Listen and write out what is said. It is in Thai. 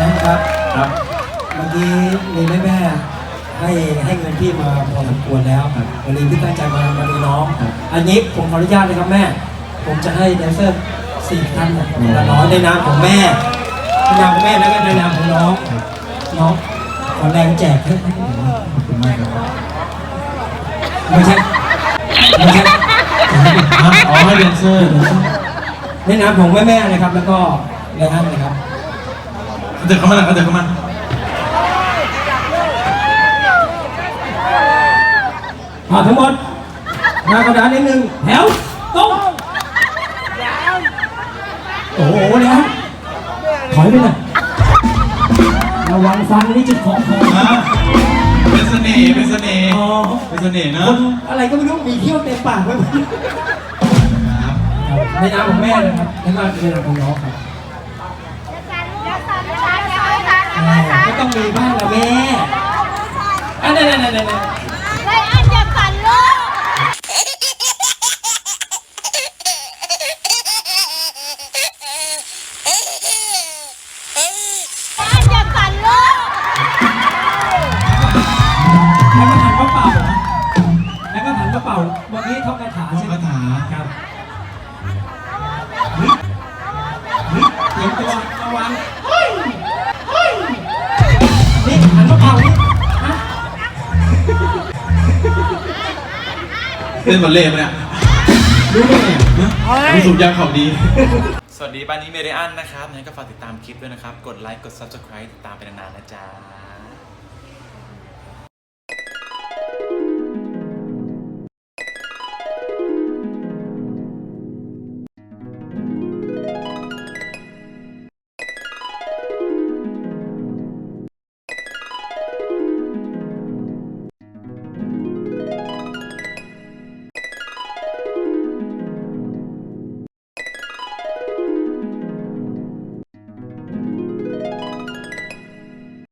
นะครับครับเมื่อกี้มีแม่แม่ๆให้ให้เงินพี่มาพอสมควรแล้ววันนี้พี่ตั้งใจมามาดูน้องอันนี้ผมขออนุญาตเลยครับแม่ ผมจะให้แดนเซอร์สี่ท่านเนี่ยคนละน้อยในนามของแม่ในนามของแม่แล้วก็ในนามของน้องน้องขอแรงแจกให้ให้ผมหน่อยขอบคุณมากครับไม่ใช่ไม่ใช่อ๋อให้แดนเซอร์ในนามของแม่แม่ๆนะครับ แล้วก็ในท่านนะครับ เขาเดินเข้ามาหน่อยเขาเดินเข้ามาเอาทั้งหมดหน้ากระดานนิดนึงแถวตรงโอ้โหแล้วถอยไปหน่อยระวังฟันนี่จะของของอะเป็นเสน่ห์เป็นเสน่ห์อ๋อเป็นเสน่ห์คเนาะนอะไรก็ไม่รู้มีเขี้ยวเต็มปากไว้หมดครับในนามของแม่นะครับแล้วก็ในนามของน้องครับแม่ก็ ต้องมีบ้างละแม่อันนั้นนั่นนั่นนั่นแล้วก็หันมาเป่านะแล้วก็หันมาเป่าเมื่อกี้ท่องคาถาท่องใช่ไหมคาถาครับเฮ้ยเฮ้ยเตรียมตัว เล่นบอลเล่ปะเนี่ยรู้ได้ไงรู้สึกยังเขาดี สวัสดีบ้านนี้เมเดียนนะครับงั้นก็ฝากติดตามคลิปด้วยนะครับ กดไลค์ กด Subscribe ติดตามไปนานๆนะจ๊ะ